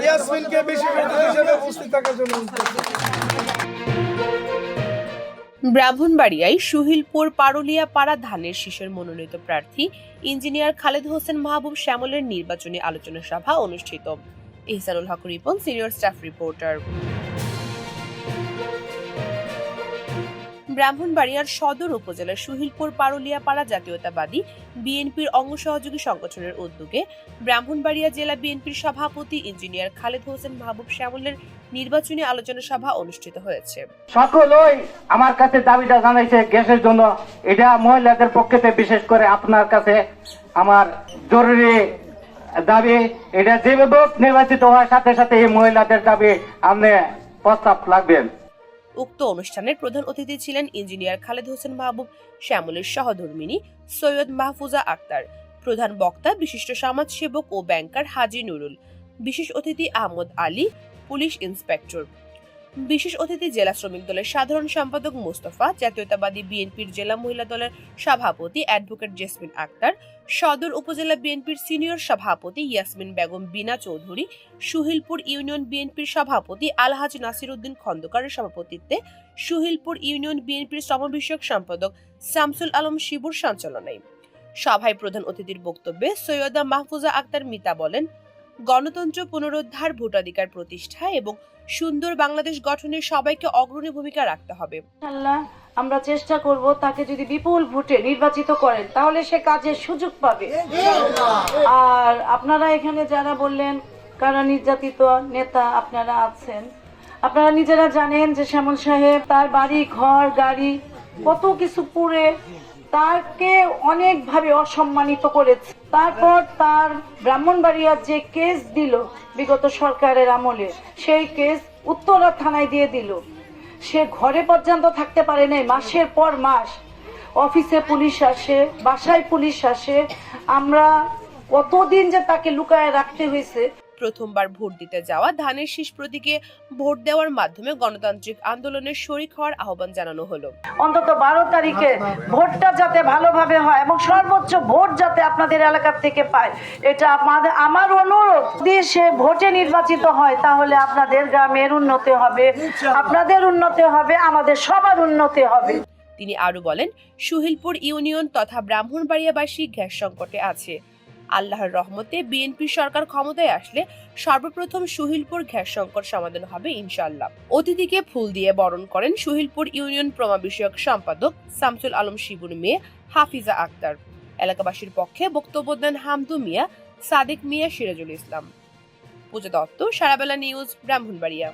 ইয়াসমিনকে বেশি হিসেবে উপস্থিত থাকার জন্য ব্রাহ্মণবাড়িয়ায় সুহিলপুর পারুলিয়া পাড়া ধানের শীষের মনোনীত প্রার্থী ইঞ্জিনিয়ার খালেদ হোসেন মাহবুব শ্যামলের নির্বাচনী আলোচনা সভা অনুষ্ঠিত। Ihsanul Haque Ripon senior staff reporter. ব্রাহ্মণবাড়িয়ার সদর উপজেলার সুহিলপুর পারুলিয়া পাড়া জাতীয়তাবাদী বিএনপির অঙ্গ সহযোগী সংগঠনের উদ্যোগে ব্রাহ্মণবাড়িয়া জেলা বিএনপির সভাপতি ইঞ্জিনিয়ার খালেদ হোসেন মাহবুব শ্যামলের নির্বাচনী আলোচনা সভা অনুষ্ঠিত হয়েছে। সকলই আমার কাছে দাবিটা জানাইছে গ্যাসের জন্য। এটা মহিলাদের পক্ষেতে বিশেষ করে আপনার কাছে আমার জরুরি দাবি। এটা যেভাবে নির্বাচিত হওয়ার সাথে সাথে এই মহিলাদের দাবি আপনি প্রস্তাব লাগবেন উক্ত অনুষ্ঠানের প্রধান অতিথি ছিলেন ইঞ্জিনিয়ার খালেদ হোসেন মাহবুব, শ্যামলের সহধর্মিনী সৈয়দ মাহফুজা আক্তার, প্রধান বক্তা, বিশিষ্ট সমাজসেবক ও ব্যাংকার হাজি নুরুল, বিশেষ অতিথি আহমদ আলী, পুলিশ ইন্সপেক্টর। বিশেষ অতিথি জেলা শ্রমিক দলের সাধারণ সম্পাদক মোস্তফা, জাতীয়তাবাদী বিএনপির জেলা মহিলা দলের সভাপতি অ্যাডভোকেট জেসমিন আক্তার, সদর উপজেলা বিএনপির সিনিয়র সভাপতি ইয়াসমিন বেগম বিনা চৌধুরী, সুহিলপুর ইউনিয়ন বিএনপির সভাপতি আলহাজ নাসির উদ্দিন খন্দকারের সভাপতিত্বে সুহিলপুর ইউনিয়ন বিএনপির বিষয়ক সম্পাদক শামসুল আলম শিবুর সঞ্চালনায়। সভায় প্রধান অতিথির বক্তব্যে সৈয়দা মাহফুজা আক্তার মিতা বলেন গণতন্ত্র পুনরুদ্ধার ভোটাধিকার প্রতিষ্ঠা এবং সুন্দর বাংলাদেশ গঠনে সবাইকে অগ্রণী ভূমিকা রাখতে হবে। আমরা চেষ্টা করব তাকে যদি বিপুল ভোটে নির্বাচিত করেন, তাহলে সে কাজের সুযোগ পাবে। আর আপনারা এখানে যারা বললেন, কারা নির্যাতিত নেতা আপনারা আছেন, আপনারা নিজেরা জানেন যে শ্যামল সাহেব তার বাড়ি, ঘর, গাড়ি, কত কিছু পুড়ে তাকে অনেকভাবে অসম্মানিত করেছে। তারপর তার ব্রাহ্মণবাড়িয়ার যে কেস দিল বিগত সরকারের আমলে, সেই কেস উত্তরা থানায় দিয়ে দিল। সে ঘরে পর্যন্ত থাকতে পারে নাই, মাসের পর মাস। অফিসে পুলিশ আসে, বাসায় পুলিশ আসে। আমরা কতদিন যে তাকে লুকায় রাখতে হয়েছে প্রথমবার ভোট দিতে যাওয়া ধানের শীষ প্রতীকে ভোট দেওয়ার মাধ্যমে গণতান্ত্রিক আন্দোলনের শরিক হওয়ার আহ্বান জানানো হলো। অন্তত বারো তারিখে ভোটটা যাতে ভালোভাবে হয় এবং সর্বোচ্চ ভোট যাতে আপনাদের এলাকার থেকে পায় এটা আমাদের আমার অনুরোধ। যদি সে ভোটে নির্বাচিত হয় তাহলে আপনাদের গ্রামের উন্নতি হবে আপনাদের উন্নতি হবে আমাদের সবার উন্নতি হবে। তিনি আরও বলেন সুহিলপুর ইউনিয়ন তথা ব্রাহ্মণবাড়িয়াবাসী গ্যাস সংকটে আছে। আল্লাহর রহমতে বিএনপি সরকার ক্ষমতায় আসলে সর্বপ্রথম সুহিলপুর গ্যাস সংকট সমাধান হবে ইনশাল্লাহ অতিথিকে ফুল দিয়ে বরণ করেন সুহিলপুর ইউনিয়ন প্রমা বিষয়ক সম্পাদক শামসুল আলম শিবুর মেয়ে হাফিজা আক্তার। এলাকাবাসীর পক্ষে বক্তব্য দেন হামদু মিয়া, সাদেক মিয়া সিরাজুল ইসলাম। পূজা দত্ত, সারাবেলা নিউজ, ব্রাহ্মণবাড়িয়া।